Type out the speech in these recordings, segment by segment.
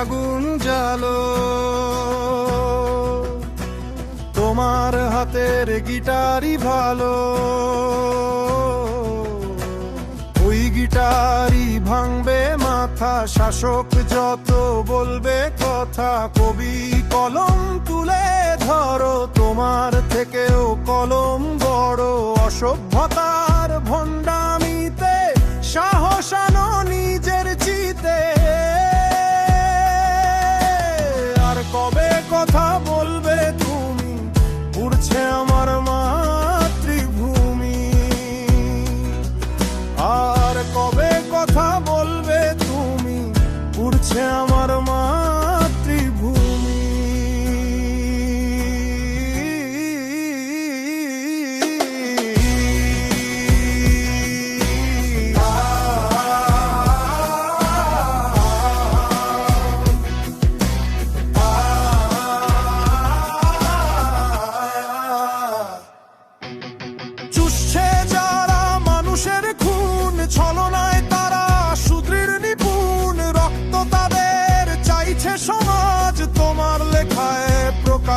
আগুন জালো তোমার হাতের গিটারই ভালো। ওই গিটারই ভাঙবে মাথা, শাসক যত বলবে কথা, কবি কলম তুলে ধরো। তোমার থেকেও কলম বড় অসভ্যতার ভণ্ডামিতে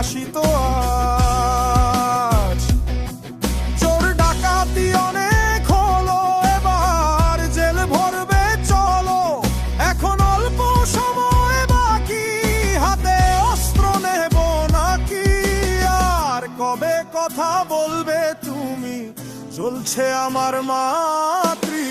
প্রকাশিত আজ। চোর ডাকাতি অনেক হলো, এবার জেল ভরবে, চলো। এখন অল্প সময় বাকি, হাতে অস্ত্র নেব নাকি? আর কবে কথা বলবে তুমি? চলছে আমার মাতৃভূমি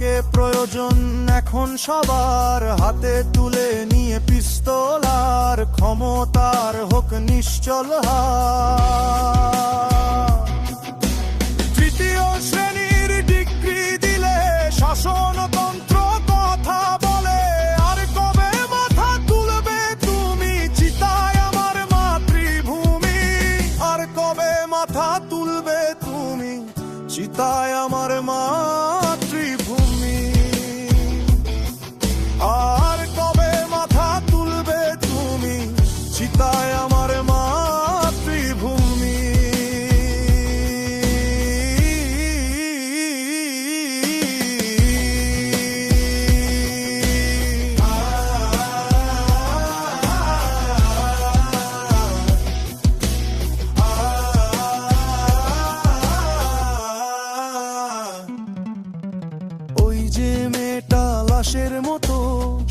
তোকে প্রয়োজন এখন সবার হাতে তুলে নিয়ে পিস্তল আর ক্ষমতার হোক নিশ্চল হাত।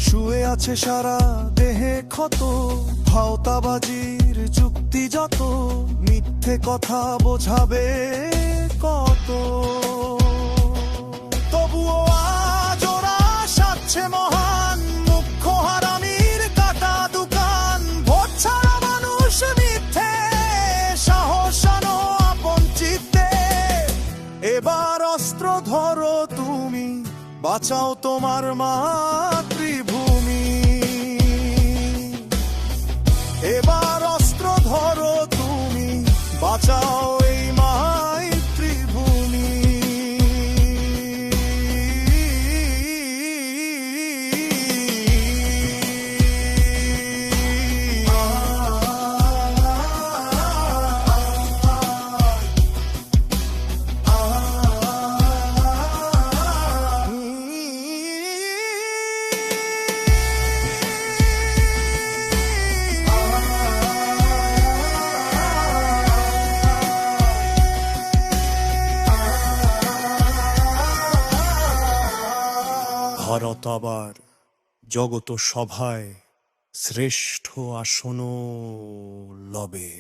শুয়ে আছে সারা দেহে ক্ষত, ভাওতাবাজির যুক্তি যত, মিথ্যে কথা বোঝাবে কত। তবুও আজ ওরা সাচ্ছে মহান মুখ্য হারামির কাটা দোকান। ভোট ছাড়া মানুষ মিথ্যে সাহসানো আপন চিত্তে। এবার অস্ত্র ধরো তুমি, বাঁচাও তোমার মাতৃভূমি ভারত আবার জগত সভায় শ্রেষ্ঠ আসন লবে।